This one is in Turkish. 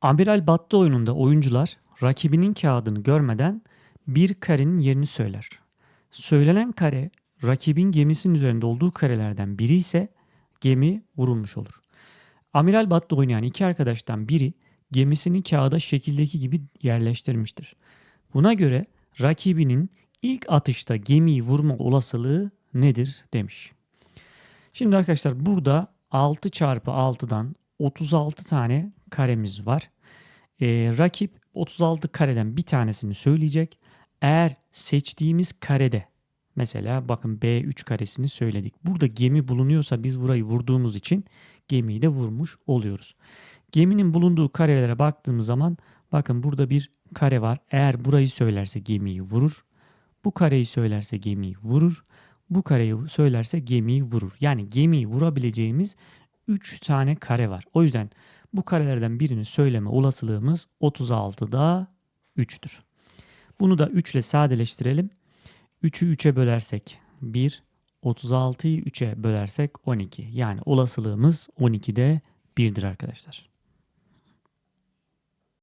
Amiral Battı oyununda oyuncular rakibinin kağıdını görmeden bir karenin yerini söyler. Söylenen kare rakibin gemisinin üzerinde olduğu karelerden biri ise gemi vurulmuş olur. Amiral Battı oynayan iki arkadaştan biri gemisini kağıda şekildeki gibi yerleştirmiştir. Buna göre rakibinin ilk atışta gemiyi vurma olasılığı nedir demiş. Şimdi arkadaşlar burada 6 çarpı 6'dan 36 tane karemiz var. Ee, rakip 36 kareden bir tanesini söyleyecek. Eğer seçtiğimiz karede mesela bakın B3 karesini söyledik. Burada gemi bulunuyorsa biz burayı vurduğumuz için gemiyi de vurmuş oluyoruz. Geminin bulunduğu karelere baktığımız zaman bakın burada bir kare var. Eğer burayı söylerse gemiyi vurur. Bu kareyi söylerse gemiyi vurur. Bu kareyi söylerse gemiyi vurur. Yani gemiyi vurabileceğimiz 3 tane kare var. O yüzden bu karelerden birini söyleme olasılığımız 36'da 3'tür. Bunu da 3 ile sadeleştirelim. 3'ü 3'e bölersek 1, 36'yı 3'e bölersek 12. Yani olasılığımız 12'de 1'dir arkadaşlar.